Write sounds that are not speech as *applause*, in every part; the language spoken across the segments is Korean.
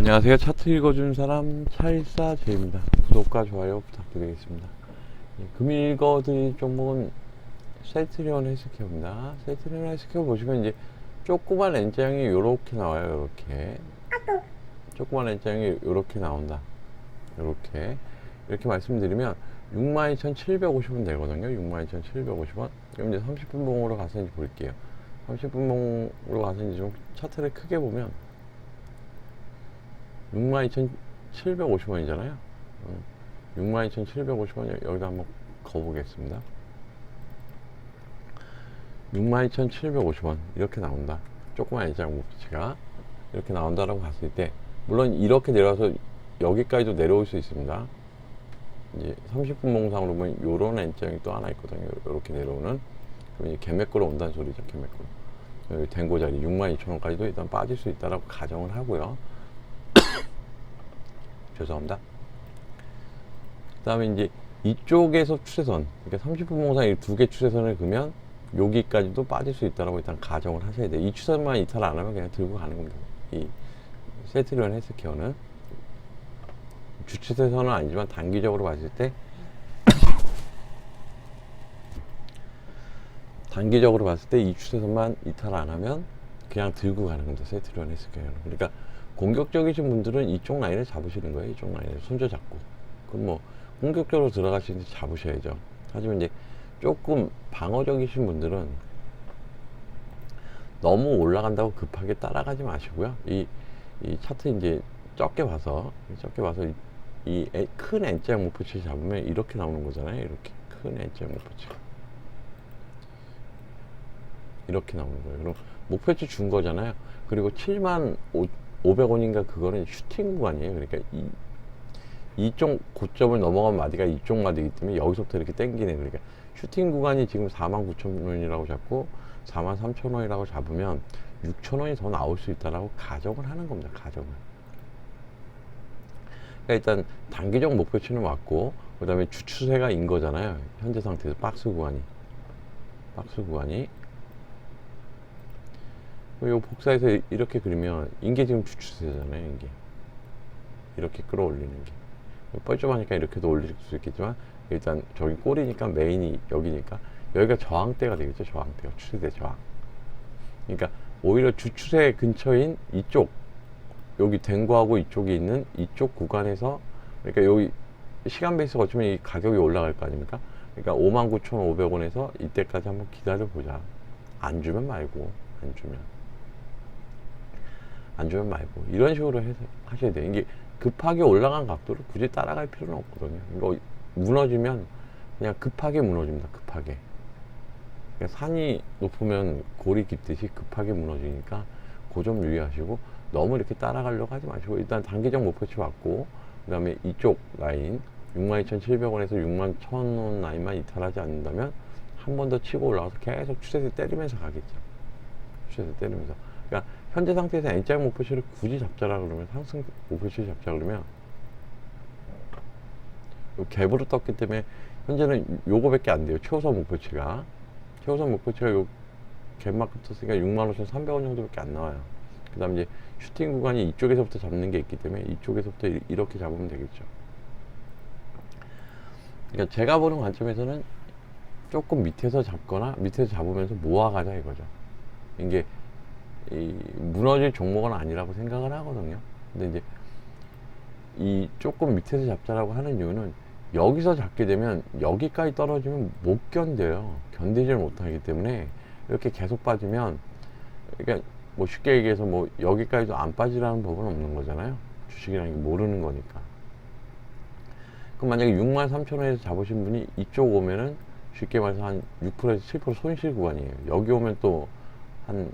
안녕하세요. 차트 읽어주는 사람 차일사제입니다. 구독과 좋아요 부탁드리겠습니다. 예, 금일 읽어드릴 종목은 세트리온 헬스케어입니다. 세트리온 헬스케어 보시면 이제 조그만 N장이 이렇게 나와요. 이렇게 조그만 N장이 이렇게 나온다. 이렇게 이렇게 말씀드리면 62,750원 되거든요. 62,750원. 그럼 이제 30분 봉으로 가서 이제 볼게요. 30분 봉으로 가서 이제 좀 차트를 크게 보면 62,750원이잖아요. 62,750원 여기다 한번 거보겠습니다. 62,750원 이렇게 나온다. 조그만 일장 목표치가 이렇게 나온다라고 봤을 때 물론 이렇게 내려와서 여기까지도 내려올 수 있습니다. 이제 30분 몽상으로 보면 요런 N장이 또 하나 있거든요. 이렇게 내려오는 그럼 이제 개매꾸로 온다는 소리죠. 개매꾸로. 여기 된고 자리 62,000원까지도 일단 빠질 수 있다라고 가정을 하고요. 죄송합니다. 그 다음에 이제 이쪽에서 추세선, 그러니까 30분 몽상 이 두 개 추세선을 그면 여기까지도 빠질 수 있다라고 일단 가정을 하셔야 돼요. 이 추세만 이탈 안 하면 그냥 들고 가는 겁니다. 이 세트리온 헬스케어는 주추세선은 아니지만 단기적으로 봤을 때 *coughs* 단기적으로 봤을 때 이 추세선만 이탈 안 하면 그냥 들고 가는 겁니다. 세트리온 헬스케어는. 그러니까 공격적이신 분들은 이쪽 라인을 잡으시는 거예요. 이쪽 라인을 손져 잡고. 그럼 뭐 공격적으로 들어가시는데 잡으셔야죠. 하지만 이제 조금 방어적이신 분들은 너무 올라간다고 급하게 따라가지 마시고요. 이, 이 차트 이제 적게 봐서, 적게 봐서 이큰 N자 목표치 잡으면 이렇게 나오는 거잖아요. 이렇게 큰 N자 목표치. 이렇게 나오는 거예요. 그럼 목표치 준 거잖아요. 그리고 7만 500원인가 그거는 슈팅 구간이에요. 그러니까 이, 이쪽 고점을 넘어간 마디가 이쪽 마디이기 때문에 여기서부터 이렇게 땡기네. 그러니까 슈팅 구간이 지금 4만 9천 원이라고 잡고 4만 3천 원이라고 잡으면 6천 원이 더 나올 수 있다라고 가정을 하는 겁니다. 가정을. 그러니까 일단 단기적 목표치는 왔고 그다음에 주추세가 인 거잖아요. 현재 상태에서 박스 구간이 박스 구간이 요 복사해서 이렇게 그리면 이게 지금 주추세잖아요. 이게 이렇게 끌어올리는 게 뻘쭘하니까 이렇게도 올릴 수 있겠지만 일단 저기 꼬리니까 메인이 여기니까 여기가 저항대가 되겠죠. 저항대가 추세대 저항. 그러니까 오히려 주추세 근처인 이쪽 여기 댕거하고 이쪽에 있는 이쪽 구간에서 그러니까 여기 시간 베이스 거치면 이 가격이 올라갈 거 아닙니까? 그러니까 59,500원에서 이때까지 한번 기다려 보자. 안 주면 말고 안 주면 안 주면 말고 이런 식으로 해서 하셔야 돼요. 이게 급하게 올라간 각도를 굳이 따라갈 필요는 없거든요. 이거 무너지면 그냥 급하게 무너집니다. 급하게. 그러니까 산이 높으면 골이 깊듯이 급하게 무너지니까 그 점 유의하시고 너무 이렇게 따라가려고 하지 마시고 일단 단기적 목표치 왔고 그 다음에 이쪽 라인 62,700원에서 61,000원 라인만 이탈하지 않는다면 한 번 더 치고 올라가서 계속 추세를 때리면서 가겠죠. 추세를 때리면서. 그러니까 현재 상태에서 N자 목표치를 굳이 잡자라 그러면 상승 목표치 잡자 그러면 요 갭으로 떴기 때문에 현재는 요거밖에 안 돼요. 최우선 목표치가 최우선 목표치가 요 갭만큼 떴으니까 65,300원 정도밖에 안 나와요. 그 다음 이제 슈팅 구간이 이쪽에서부터 잡는 게 있기 때문에 이쪽에서부터 이- 이렇게 잡으면 되겠죠. 그러니까 제가 보는 관점에서는 조금 밑에서 잡거나 밑에서 잡으면서 모아가자 이거죠. 이게 이 무너질 종목은 아니라고 생각을 하거든요. 근데 이제 이 조금 밑에서 잡자라고 하는 이유는 여기서 잡게 되면 여기까지 떨어지면 못 견뎌요. 견디질 못하기 때문에 이렇게 계속 빠지면 그러니까 뭐 쉽게 얘기해서 뭐 여기까지도 안 빠지라는 법은 없는 거잖아요. 주식이라는 게 모르는 거니까. 그럼 만약에 6만 3천 원에서 잡으신 분이 이쪽 오면은 쉽게 말해서 한 6%에서 7% 손실 구간이에요. 여기 오면 또 한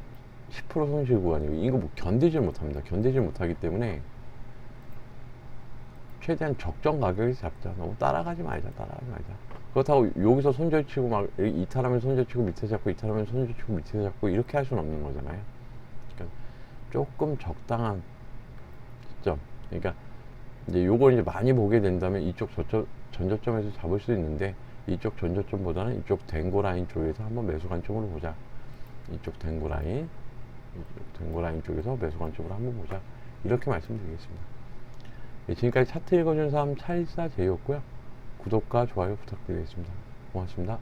10% 손실 구간이고 이거 뭐 견디질 못합니다. 견디질 못하기 때문에 최대한 적정 가격에서 잡자. 너무 따라가지 말자. 따라가지 말자. 그렇다고 여기서 손절치고 막 이탈하면 손절치고 밑에 잡고 이탈하면 손절치고 밑에 잡고 이렇게 할 수는 없는 거잖아요. 그러니까 조금 적당한 시점. 그러니까 이제 요걸 이제 많이 보게 된다면 이쪽 저점 전저점에서 잡을 수 있는데 이쪽 전저점보다는 이쪽 댕고 라인 쪽에서 한번 매수 관점으로 보자. 이쪽 댕고 라인 댕고라인 쪽에서 매수 관점으로 한번 보자. 이렇게 말씀드리겠습니다. 예, 지금까지 차트 읽어준 사람 차일사 제이였고요. 구독과 좋아요 부탁드리겠습니다. 고맙습니다.